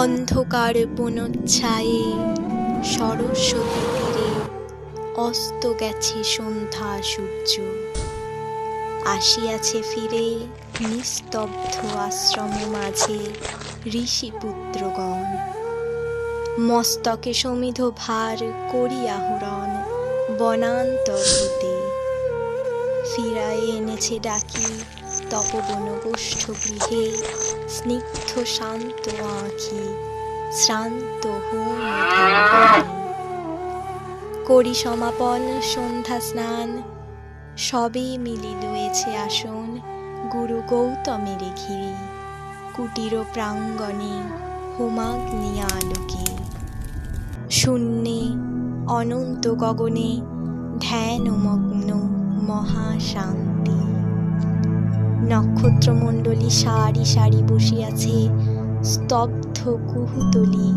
অন্ধকার বনচ্ছায়ে সরস্বতী তীরে অস্ত গেছে সন্ধ্যা সূর্য। আসিয়াছে ফিরে নিস্তব্ধ আশ্রম মাঝে ঋষিপুত্রগণ। মস্তকে সমিধ ভার করিয়া হরণ বনান্তর হতে। ফিরায় এনেছে ডাকি তপবন গোষ্ঠ গৃহে স্নিগ্ধ শান্ত আঁখি, শ্রান্ত। করি সমাপন, সন্ধ্যা স্নান, সবে মিলি লয়েছে আসন গুরু গৌতমের ঘিরে কুটির প্রাঙ্গণে হোমাগ্নি আলোকে শূন্যে অনন্ত গগনে ধ্যানমগ্ন মহাশান্তি নক্ষত্রমণ্ডলী সারি সারি বসিয়াছে, স্তব্ধ কুহুতলি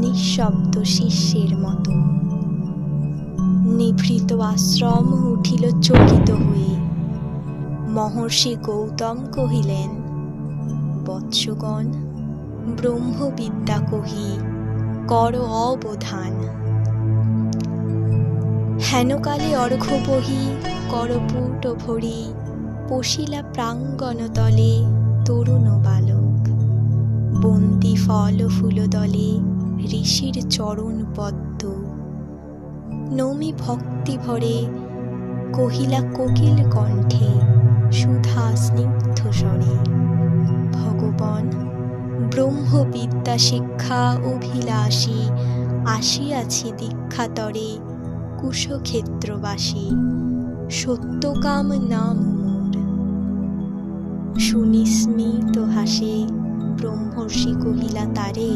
নিঃশব্দ শিষ্যের মতো। নিভৃত আশ্রম উঠিল চকিত হয়ে। মহর্ষি গৌতম কহিলেন, বৎসগণ, ব্রহ্মবিদ্যা কহি, কর অবধান। হেনকালে অর্ঘ বহি করপুট ভরি পশিলা প্রাঙ্গণ তলে তরুণ বালক। বন্দি ফল ফুল দলে ঋষির চরণ পদ্ম। নমি ভক্তি ভরে কহিলা কোকিল কণ্ঠে সুধা স্নিগ্ধ স্বরে, ভগবান, ব্রহ্মবিদ্যা শিক্ষা অভিলাষী আসিয়াছি দীক্ষাতরে কুশক্ষেত্রবাসী। সত্যকাম নাম মোর শুনি স্মিত হাসে, ব্রহ্মর্ষি কহিলা, তারে,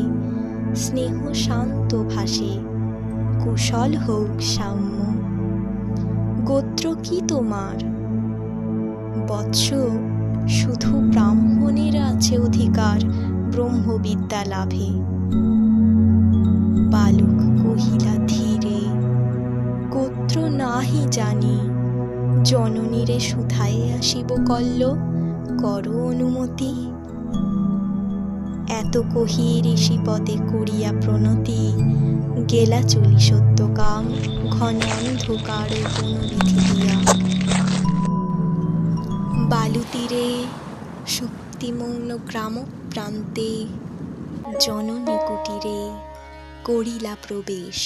স্নেহ শান্ত ভাসে, কুশল হোক সাম্য। গোত্র কি তোমার? বৎস, শুধু ব্রাহ্মণের আছে অধিকার, ব্রহ্মবিদ্যা লাভে। বালক কহিলা, ধীরে, গোত্র নাহি জানি, জননীরে সুধায়ে আসিব কল্ল করো অনুমতি। এত কহি ঋষিপদে করিয়া প্রণতি। গেলা চলি সত্য কাম ঘন অন্ধকার বিধি দিয়া। বালুতীরে শক্তিমৌন গ্রাম প্রান্তে জননী কুটিরে করিলা প্রবেশ।